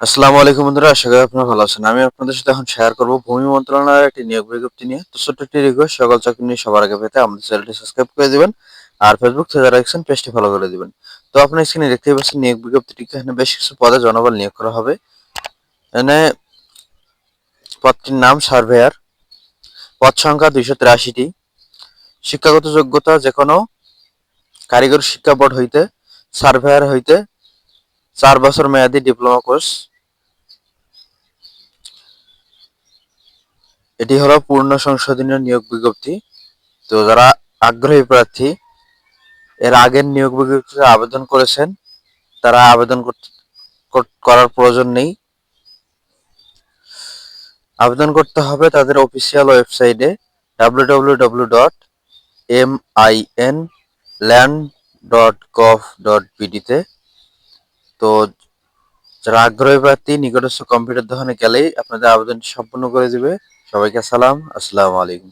আসসালামু আলাইকুম বন্ধুরা, আশা করি আপনারা ভালো আছেন। আমি আপনাদের সাথে এখন শেয়ার করব ভূমি মন্ত্রণালয়ের একটি নিয়োগ বিজ্ঞপ্তি নিয়ে। তো ছোট্ট একটি রিকোয়েস্ট সকল চাকরি নিয়ে সবার আগে পেতে আমাদের চ্যানেলটি সাবস্ক্রাইব করে দিবেন আর ফেসবুক থেকে যারা দেখছেন পেজটি ফলো করে দিবেন। তো আপনার স্ক্রিনে দেখতেই পাচ্ছেন নিয়োগ বিজ্ঞপ্তিটিকে এখানে বেশ কিছু পদে জনবল নিয়োগ করা হবে। এখানে পদটির নাম সার্ভেয়ার পদ সংখ্যা দুইশো তিরাশিটি। শিক্ষাগত যোগ্যতা যে কোনো কারিগরি শিক্ষা বোর্ড হইতে সার্ভেয়ার হইতে চার বছর মেয়াদী ডিপ্লোমা কোর্স এটি হলো পূর্ণ সংশোধনীয় নিয়োগ বিজ্ঞপ্তি। তো যারা আগ্রহী প্রার্থী, এর আগের নিয়োগ বিজ্ঞপ্তিতে আবেদন করেছেন, তারা আবেদন করার প্রয়োজন নেই। আবেদন করতে হবে তাদের অফিসিয়াল ওয়েবসাইটে W dot M I N land dot gov dot বিডিতে তো যারা আগ্রহী প্রার্থী, নিকটস্থ কম্পিউটার দোকানে গেলেই আপনাদের আবেদনটি সম্পূর্ণ করে দিবে। সবাইকে সালাম আসসালামু আলাইকুম।